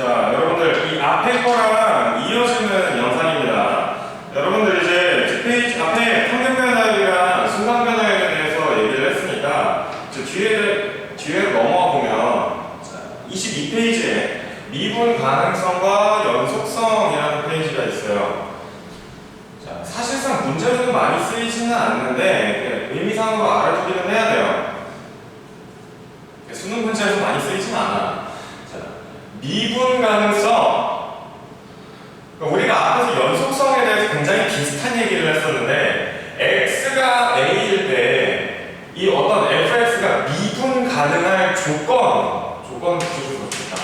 자, 여러분들 이 앞에 거랑 이어지는 영상입니다. 여러분들 이제 뒷페이지 앞에 평균 변화율이랑 순간 변화율에 대해서 얘기를 했으니까 저 뒤에 뒤에 넘어와 보면 22페이지에 미분 가능성과 연속성이라는 페이지가 있어요. 자, 사실상 문제로는 많이 쓰이지는 않는데 의미상으로 알아두기는 해야 돼요. 수능 문제에서 많이 쓰이진 않아. 자, 미분 가능성. 그러니까 우리가 앞에서 연속성에 대해서 굉장히 비슷한 얘기를 했었는데 x가 a일 때 이 어떤 fx가 미분 가능할 조건, 조건 붙여주면 좋겠다.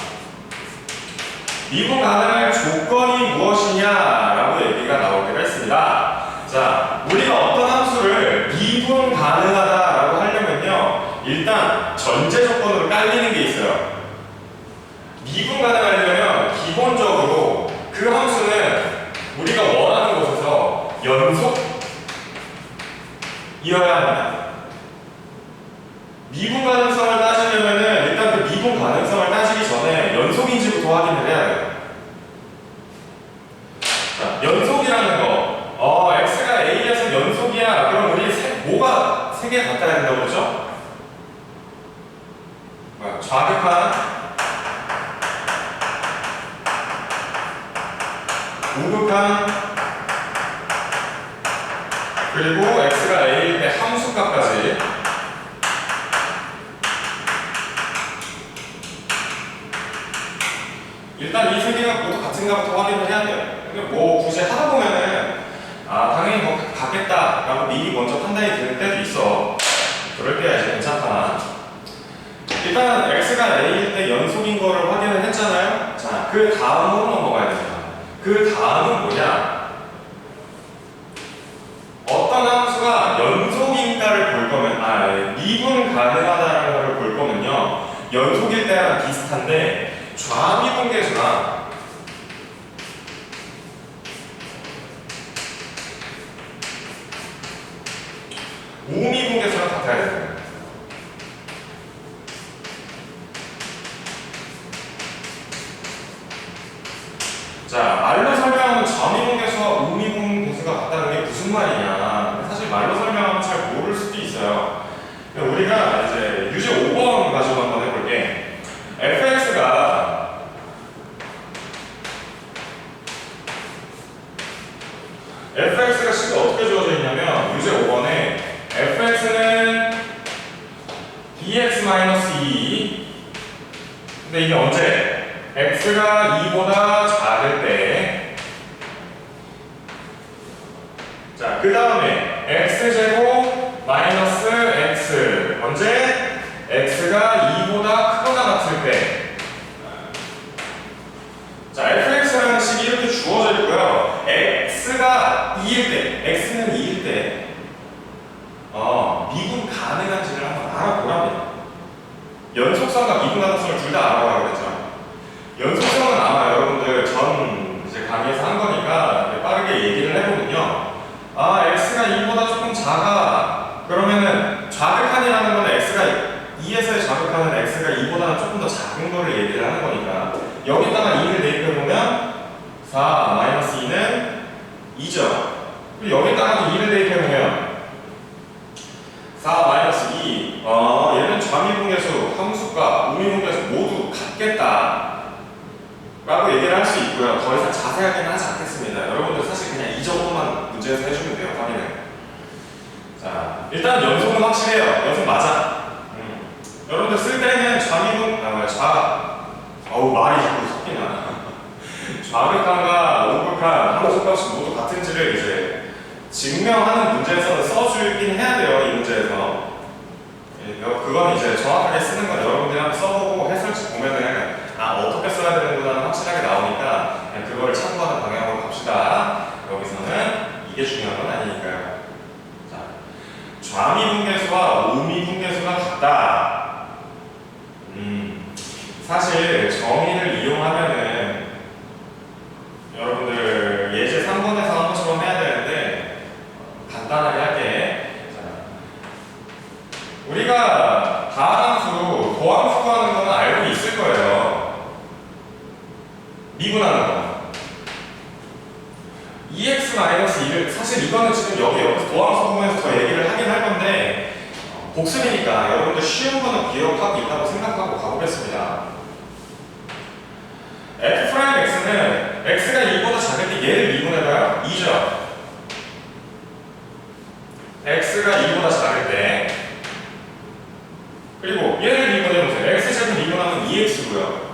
미분 가능할 조건이 무엇이냐라고 얘기가 나오기로 했습니다. 자, 우리가 어떤 함수를 미분 가능하다라고 하려면요, 일단 전제 조건으로 깔리는 게 있어요. 미분 가능하려면 기본적으로 그 함수는 우리가 원하는 곳에서 연속이어야 합니다. 미분 가능성을 따지려면은 일단 그 미분 가능성을 따지기 전에 연속인지부터 확인을 해야 돼요. 자, 연속이라는 거, 어, x가 a에서 연속이야. 그럼 우리 세, 뭐가 세 개 같아야 된다고 그러죠? 좌극한 우극한 그리고 x가 a일 때 함수값까지 일단 이 세 개가 모두 같은가부터 확인을 해야 돼요. 뭐 굳이 하다 보면은 아 당연히 뭐 같겠다라고 미리 먼저 판단이 될 때도 있어. 그럴 때야 이제 괜찮다. 일단 x가 a일 때 연속인 거를 확인을 했잖아요. 자, 그 다음으로 넘어가야 됩니다. 그 다음은 뭐냐? 어떤 함수가 연속인가를 볼 거면, 아, 미분 가능하다는 걸 볼 거면요. 연속일 때랑 비슷한데, 좌미분계수나 우미분계수랑 같아야 됩니다. 자, 말로 설명하면 좌미분계수와 우미분계수가 같다는 게 무슨 말이냐. 사실 말로 설명하면 잘 모를 수도 있어요. 근데 우리가 이제 유제 5번 가지고 한번 해볼게. fx가 fx가 식이 어떻게 주어져 있냐면 유제 5번에 fx는 bx-2 근데 이게 언제? x가 2보다 작을 때 자, 그 다음에 x제곱 마이너스 x 언제? x가 2보다 크거나 같을 때 자, fx라는 식이 이렇게 주어져 있고요 x가 2일 때 x는 2일 때 어, 미분 가능한지를 한번 알아보랍니다 연속성과 미분 가능성을 둘 다 알아보라고 그랬죠 연속성은 아마 여러분들 전 이제 강의에서 한 거니까 이렇게 빠르게 얘기를 해보면요. 아, x가 2보다 조금 작아. 그러면은 좌극한이라는 건 x가 2에서의 좌극한은 x가 2보다는 조금 더 작은 거를 얘기를 하는 거니까 여기다가 2를 대입해보면 4 마이너스 2는 2죠. 그리고 여기다가 2를 대입해보면 4 마이너스 2. 어, 얘는 좌미분계수, 함수과 우미분계수 모두 같겠다. 라고 얘기를 할 수 있고요. 더 이상 자세하게는 하지 않겠습니다. 여러분들 사실 그냥 이 정도만 문제에서 해주면 돼요, 확인을. 자, 일단 연속은 확실해요. 연속 맞아. 음. 여러분들 쓸 때는 좌미분, 아, 좌, 어우, 말이 자꾸 섞이나. 좌극한과 우극한 함수값이 모두 같은지를 이제 증명하는 문제에서는 써주긴 해야 돼요, 이 문제에서. 예, 그건 이제 정확하게 쓰는 건 여러분들이 한번 써보고 해설지 보면은 아 어떻게 써야 되는구나 확실하게 나오니까 그냥 그걸 참고하는 방향으로 갑시다. 여기서는 이게 중요한 건 아니니까요. 자, 좌미분계수와 우미분계수가 같다. 음, 사실 정의를 이용하면은 복습이니까 여러분들 쉬운 거는 기억하고 있다고 생각하고 가보겠습니다. f'x는 x가 1보다 작을 때 얘를 2분해 봐요. 2죠. x가 2보다 작은데 그리고 얘를 2분해 보세요. x 제곱 2분하면 2x고요.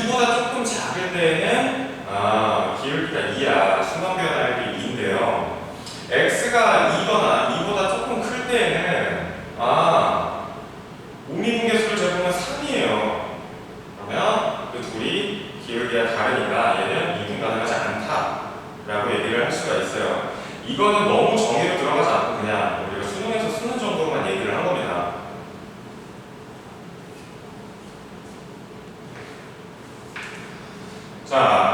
2보다 조금 작을 때에는 아, 기울기가 2야. 순간 변화율이 2인데요. x가 2거나 2보다 조금 클 때에는 아, 오미분계수를 제보면 3이에요. 그러면 그 둘이 기울기가 다르니까 얘는 이등 가능하지 않다. 라고 얘기를 할 수가 있어요. 이거는 너무 정의롭 자,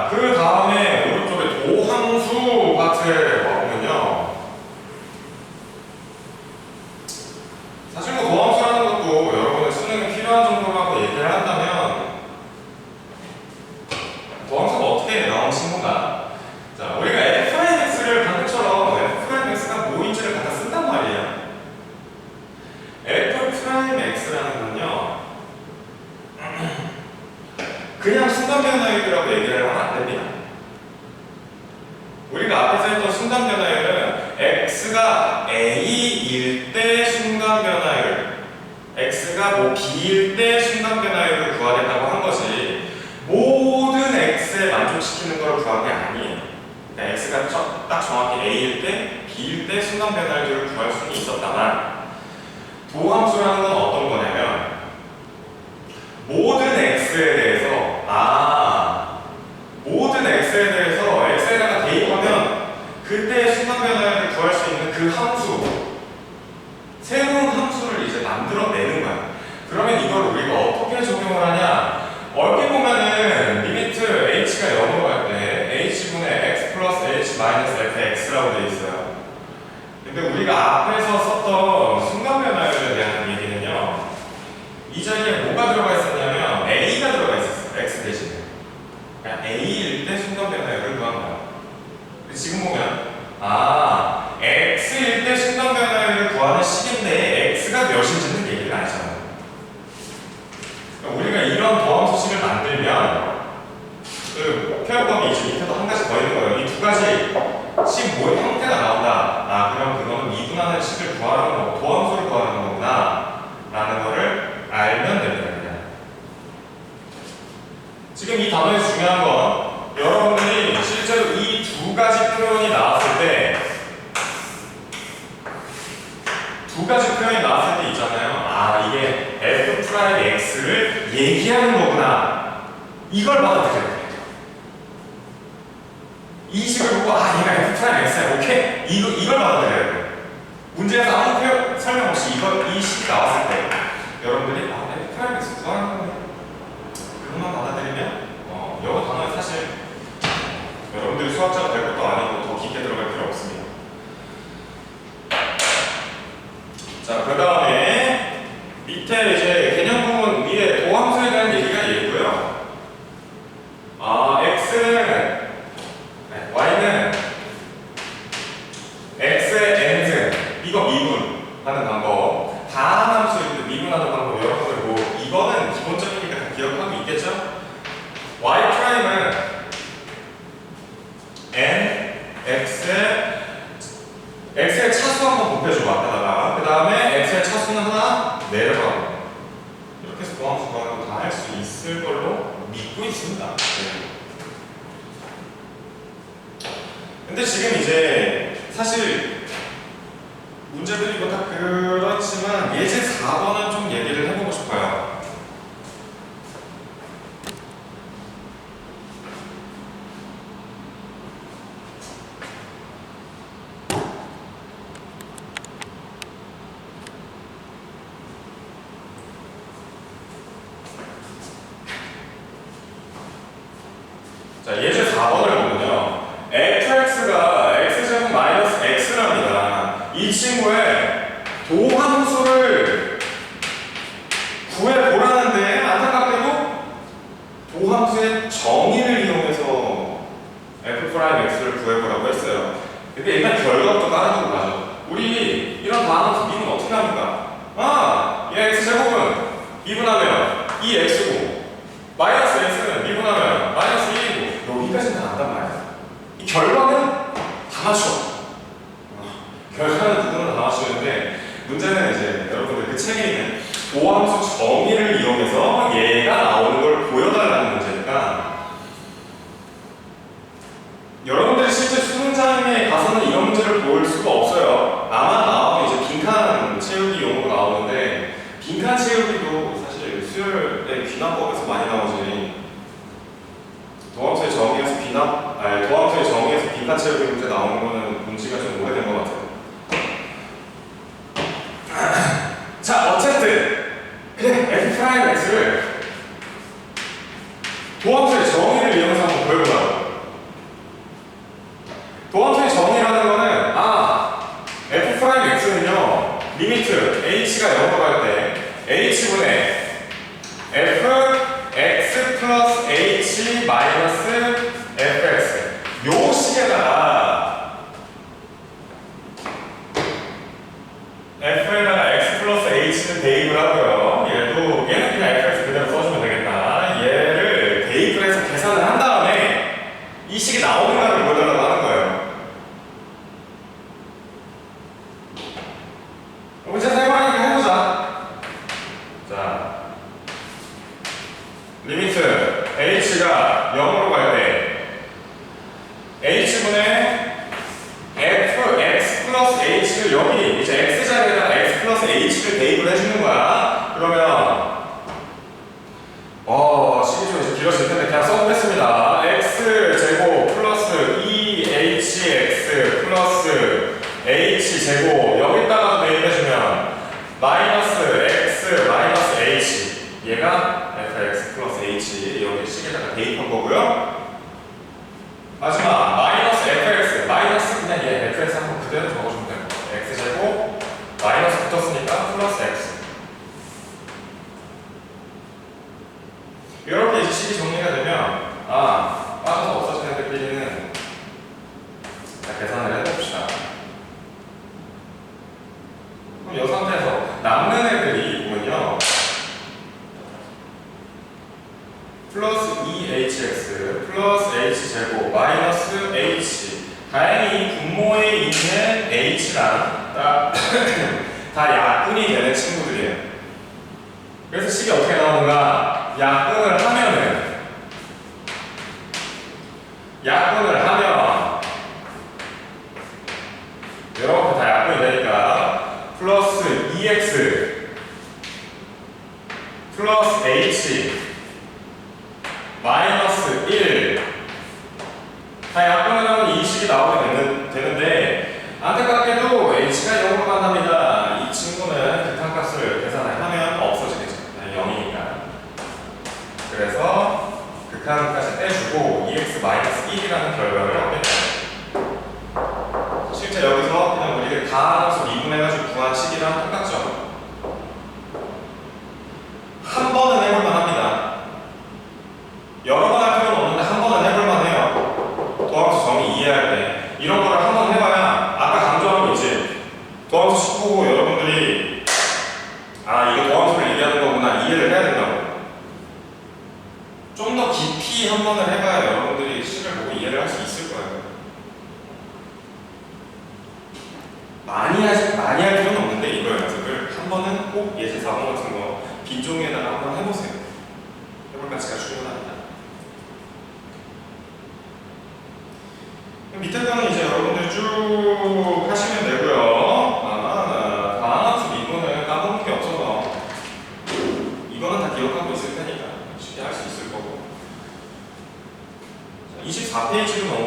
我忘出来了。 사람의 X를 얘기하는 거구나. 이걸 받아들여야 돼요. 이 식을 보고, 아, 얘가 F 프라임 X야. 오케이. 이거, 이걸 받아들여야 돼요. 문제에서 아무 표현, 설명 없이 이걸, 이 식이 나왔을 때, 여러분들이, 아, F 프라임 X 구하는 거네. 그것만 받아들이면, 어, 영어 단어는 사실, 여러분들이 수학자가 될 것도 아니고, 더 깊게 들어갈 필요 없습니다. 자, 그 다음에, 자, 예수 문제는 이제 여러분들 그 책에 있는 보함수 정의를 이용해서 얘가 나오는 걸 보여달라는 문제니까 여러분들이 실제 수능장에 가서는 이런 문제를 볼 수가 없어요. 아마 나오면 이제 빈칸 채우기 용으로 나오는데 빈칸 채우기도 사실 수열의 귀납법에서 많이 나오지. 도함수의 정의에서 귀납, 아니 도함수의 정의에서 빈칸 채우기 도함수의 정의라는 거는 아 f 프라임 x는요 리미트 h가 0으로 갈 때 h분의 확실히 정리가 플러스 h 마이너스 1 다이 앞으로 가면 20이 나오게 되는, 되는데 안타깝게도 h가 0으로 간답니다. 이 친구는 극한값을 계산하면 없어지겠죠. 0이니까. 그래서 극한값을 빼주고 2x-1이라는 결과를 얻게 됩니다. 실제 여기서 그냥 우리가 다 알아서 미분해가지고 구한 식이랑 똑같죠. Господь.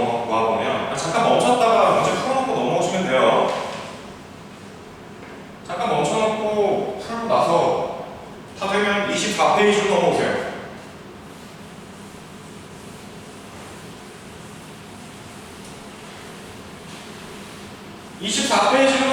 거 모아보면 아, 잠깐 멈췄다가 이제 풀어놓고 넘어오시면 돼요. 잠깐 멈춰놓고 풀고 나서 다 되면 24페이지로 넘어오세요. 24페이지로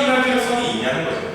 になるようにやるの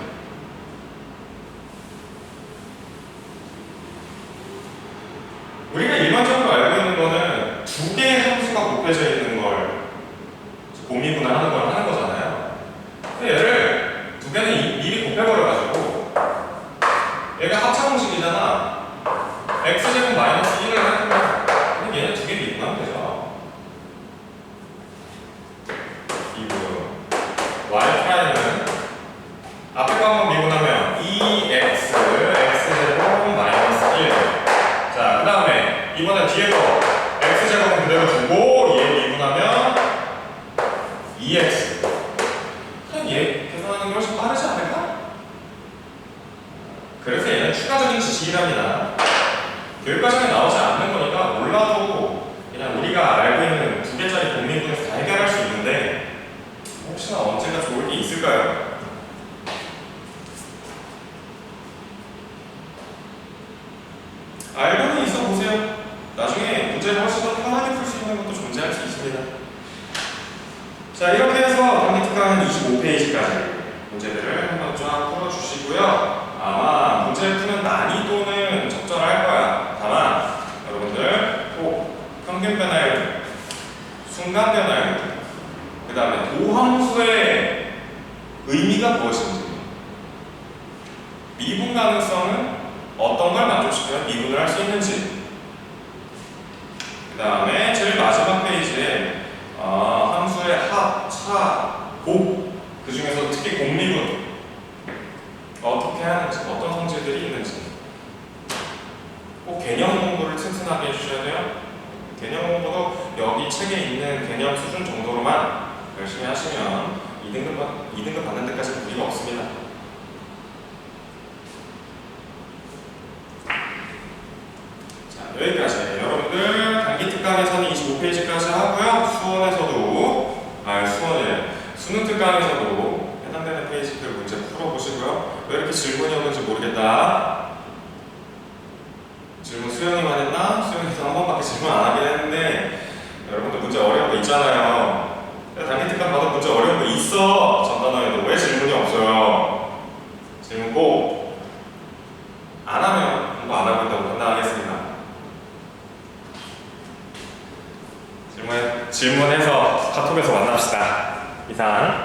2x. 그냥 얘 계산하는 게 훨씬 빠르지 않을까? 그래서 얘는 추가적인 지식이랍니다. 교육과정에 나오지 자 이렇게 해서 단기 특강은 25페이지까지 문제들을 한번 쫙 풀어주시고요. 아마 문제 푸는 난이도는 적절할 거야. 다만 여러분들 꼭 평균 변화율, 순간 변화율, 그 다음에 도함수의 의미가 무엇인지, 미분 가능성은 어떤 걸 만족시켜야 미분을 할 수 있는지, 그 다음에 제일 마지막 페이지에 어, 함수의 합, 차, 곱, 그 중에서 특히 공미분 어떻게 하는지, 어떤 성질들이 있는지 꼭 개념 공부를 튼튼하게 해주셔야 돼요. 개념 공부도 여기 책에 있는 개념 수준 정도로만 열심히 하시면 2등급, 받- 2등급 받는 데까지 무리가 없습니다. 자, 여기까지. 여러분들 단기 특강에서는 25페이지까지 하고요. 수원에서도, 아, 수원이래. 수능 특강에서도 해당되는 페이지들 문제 풀어보시고요. 왜 이렇게 질문이 오는지 모르겠다. 질문 수영이만 했나? 수영이도 한 번밖에 질문 안 하긴 했는데 여러분들 문제 어려운 거 있잖아요. 단기 특강 봐도 문제 어려운 거 있어. 전단어에도 왜 질문이 없어요? 질문 꼭 안 하면 공부 안 하고 있다고 판단하겠습니다. 질문 질문해서 카톡에서 만납시다. 이상.